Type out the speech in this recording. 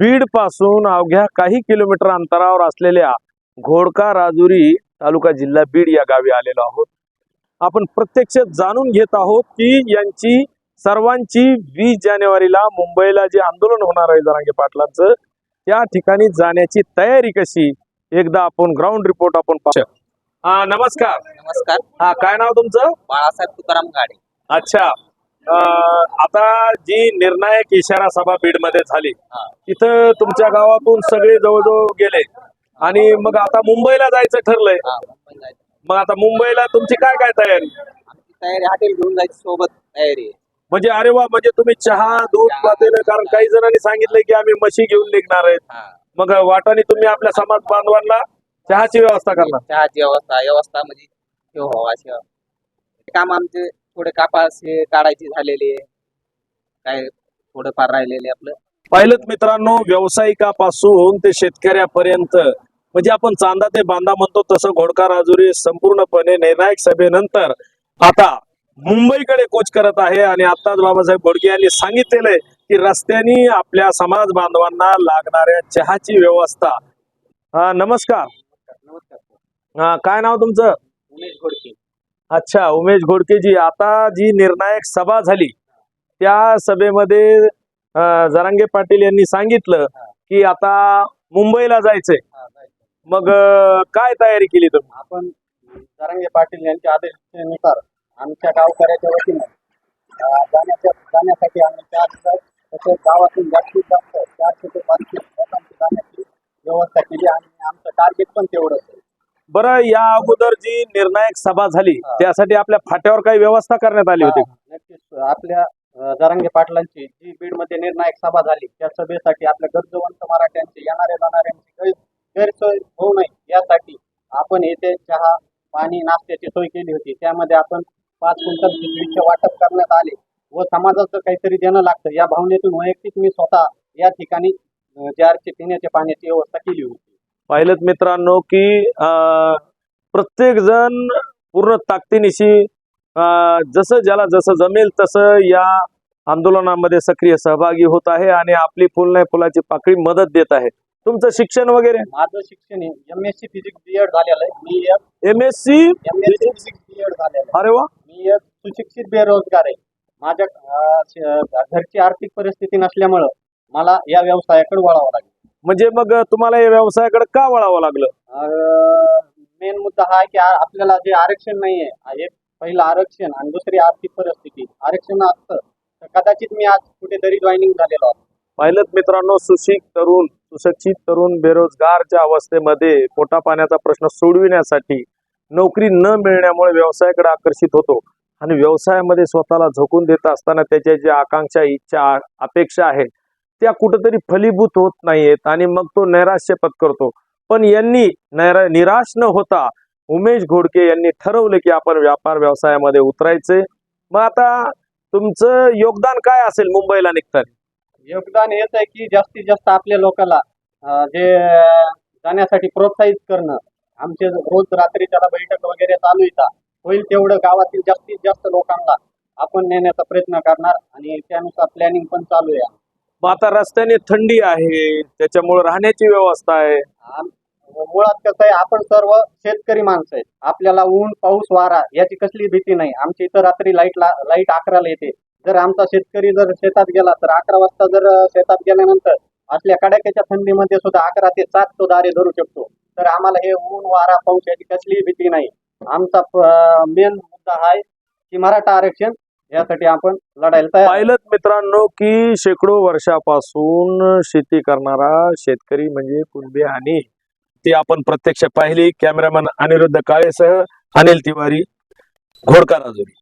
बीडपासून अवघ्या काही किलोमीटर अंतरावर असलेल्या घोडका राजुरी तालुका जिल्हा बीड या गावी आलेलो आहोत. आपण प्रत्यक्ष जाणून घेत आहोत की यांची सर्वांची वीस जानेवारीला मुंबईला जे आंदोलन होणार आहे जरांगे पाटलांचं त्या ठिकाणी जाण्याची तयारी कशी? एकदा आपण ग्राउंड रिपोर्ट आपण पाहू. हा नमस्कार. नमस्कार. हा काय नाव तुमचं? बाळासाहेब तुकाराम गाडे अच्छा. आता जी निर्णायक इशारा सभा बीडमध्ये झाली. तिथं तुमच्या गावातून सगळे जवळजवळ गेले आणि मग आता मुंबईला जायचं ठरलंय. मग आता मुंबईला तुमची काय काय तयारी तयारी हॉटेल घेऊन जायची सोबत तयारी. म्हणजे अरे वा म्हणजे तुम्ही चहा दूध पातेलं कारण काही जणांनी सांगितलंय की आम्ही म्हशी घेऊन निघणार आहेत. मग वाटाने तुम्ही आपल्या समाज बांधवांना चहाची व्यवस्था करणार चहाची व्यवस्था व्यवस्था म्हणजे काम आमचे थोडे कापास हे काढायची झालेली आहे. काय थोडंफार राहिलेले आपलं. पाहिलं मित्रांनो व्यावसायिकापासून ते शेतकऱ्यापर्यंत. म्हणजे आपण चांदा ते बांधा म्हणतो तसं घोडका राजुरी संपूर्णपणे निर्णायक सभेनंतर आता मुंबईकडे कोच करत आहे आणि आताच बाबासाहेब घोडके यांनी सांगितलेलं आहे की रस्त्यानी आपल्या समाज बांधवांना लागणाऱ्या चहाची व्यवस्था. हा, नमस्कार. नमस्कार काय नाव तुमचं? उमेश घोडके. अच्छा उमेश घोडकेजी आता जी निर्णायक सभा झाली त्या सभेमध्ये जरांगे पाटील यांनी सांगितलं की आता मुंबईला जायचंय. जायचं. मग काय तयारी केली तुम्ही? आपण जरांगे पाटील यांच्या आदेशानुसार आमच्या गावकऱ्याच्या वतीनं जाण्याच्या जाण्यासाठी आम्ही चार तसेच गावातून जास्त चारशे ते पाचशे लोकांची जाण्याची व्यवस्था केली आणि आमचं टार्गेट पण तेवढंच आहे बरं या अगोदर जी निर्णायक सभा झाली. त्यासाठी आपल्या फाट्यावर काही व्यवस्था करण्यात आली होती. नक्कीच. आपल्या जरांगे पाटलांची जी बीडमध्ये निर्णायक सभा झाली त्या सभेसाठी आपल्या गरजवंत मराठ्यांची येणाऱ्या जाणाऱ्यांची गैर गैरसोय होऊ नये यासाठी आपण येथे चहा पाणी नाश्त्याची सोय केली होती. त्यामध्ये आपण पाच क्विंटल खिचडीचे वाटप करण्यात आले व समाजाचं काहीतरी देणं लागतं. या भावनेतून वैयक्तिक मी स्वतः या ठिकाणी जारची पिण्याच्या पाण्याची व्यवस्था केली होती. पाहिलं मित्रांनो की प्रत्येक जण पूर्ण ताकदीनिशी जसं ज्याला जसं जमेल तसं या आंदोलनामध्ये सक्रिय सहभागी होत आहे आणि आपली फुल नाही फुलाची पाकळी मदत देत आहे. तुमचं शिक्षण वगैरे? माझं शिक्षण M S C physics B Ed झालेलं आहे. मी M S C M S C physics B Ed झालेलं अरे वा. मी एक सुशिक्षित बेरोजगार आहे. माझ्या घरची आर्थिक परिस्थिती नसल्यामुळं मला या व्यवसायाकडे वळावं लागेल. म्हणजे मग तुम्हाला या व्यवसायाकडे का वळावं लागलं? मेन मुद्दा हा की आपल्याला जे आरक्षण नाही आहे एक पहिलं आरक्षण आणि दुसरी आर्थिक परिस्थिती. आरक्षण असतं तर कदाचित मी आज कुठेतरी जॉईनिंग झालेलो असतो पाहिलं मित्रांनो सुशिक तरुण सुशिक्षित तरुण बेरोजगारच्या अवस्थेमध्ये पोटा पाण्याचा प्रश्न सोडविण्यासाठी नोकरी न मिळण्यामुळे व्यवसायाकडे आकर्षित होतो. आणि व्यवसायामध्ये स्वतःला झोकून देत असताना त्याच्या ज्या आकांक्षा इच्छा अपेक्षा आहेत त्या कुठंतरी फलीभूत होत नाहीयेत आणि मग तो नैराश्य पत्करतो पण यांनी नैरा निराश न होता उमेश घोडके यांनी ठरवलं की आपण व्यापार व्यवसायामध्ये उतरायचे. मग आता तुमचं योगदान काय असेल मुंबईला निघताना? योगदान हेच आहे की जास्तीत जास्त आपल्या लोकांना जे जाण्यासाठी प्रोत्साहित करणं. आमचे रोज रात्री त्याला बैठक वगैरे चालू येतात होईल तेवढं गावातील जास्तीत जास्त लोकांना आपण नेण्याचा प्रयत्न करणार आणि त्यानुसार प्लॅनिंग पण चालू आहे. मग आता रस्त्याने थंडी आहे त्याच्यामुळे राहण्याची व्यवस्था आहे. आम- मुळात कसं आहे आपण सर्व शेतकरी माणसं आहेत. आपल्याला ऊन पाऊस वारा याची कसली भीती नाही. आमच्या इथं रात्री लाइट ला लाइट अकराला येते. जर आमचा शेतकरी जर शेतात गेला तर अकरा वाजता जर शेतात गेल्यानंतर असल्या कडाक्याच्या थंडीमध्ये सुद्धा अकरा ते सात तो दारे धरू शकतो. तर आम्हाला हे ऊन वारा पाऊस याची कसलीही भीती नाही. आमचा मेन मुद्दा हा आहे की मराठा आरक्षण यासाठी आपण लढायला तयार पाहिलं मित्रांनो की शेकडो वर्षापासून शेती करणारा शेतकरी म्हणजे कुणबी आणि ती आपण प्रत्यक्ष पाहिली. कॅमेरामॅन अनिरुद्ध काळेसह अनिल तिवारी घोडका राजुरी